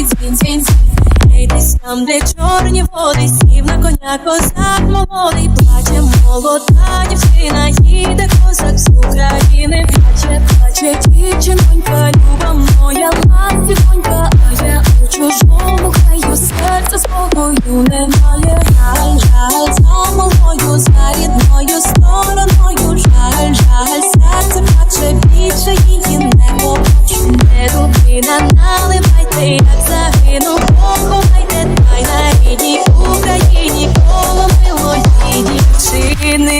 ой, дзвін, дзвін, дзвін. Десь там, де чорні води, сів на коня козак молодий, плаче молода дівчина, їде козак з України, плаче, плаче дівчинонька, люба моя ластівонька, а я у чужому краю серце спокою не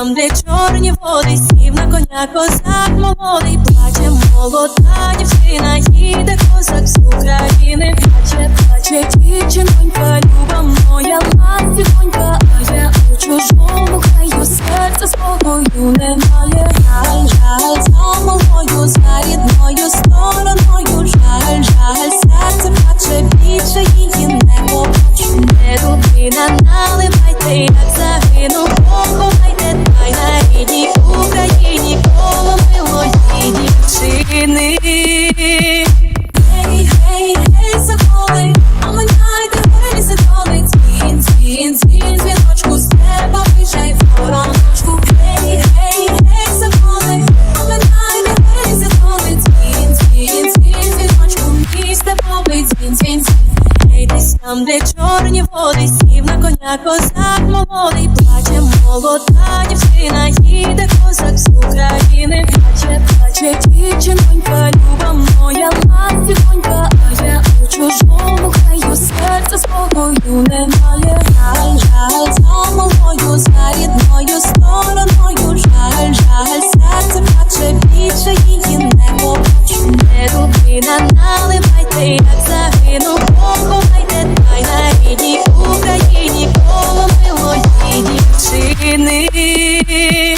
там, де чорні води, сів на коня козак молодий, плаче молода дівчина, їде козак з України, плаче, плаче дівчинонька, люба моя ластівонька, Там, де чорні води, сів на коня, козак молодий, плаче молода дівчина, їде козак з України, плаче, плаче дівчинонька, люба моя ластівонька, а я у чужому краю серце спокою немає. Жаль, жаль, за молою, за рідною стороною, жаль, жаль, серце плаче більше її не побачу, не рубина. війни.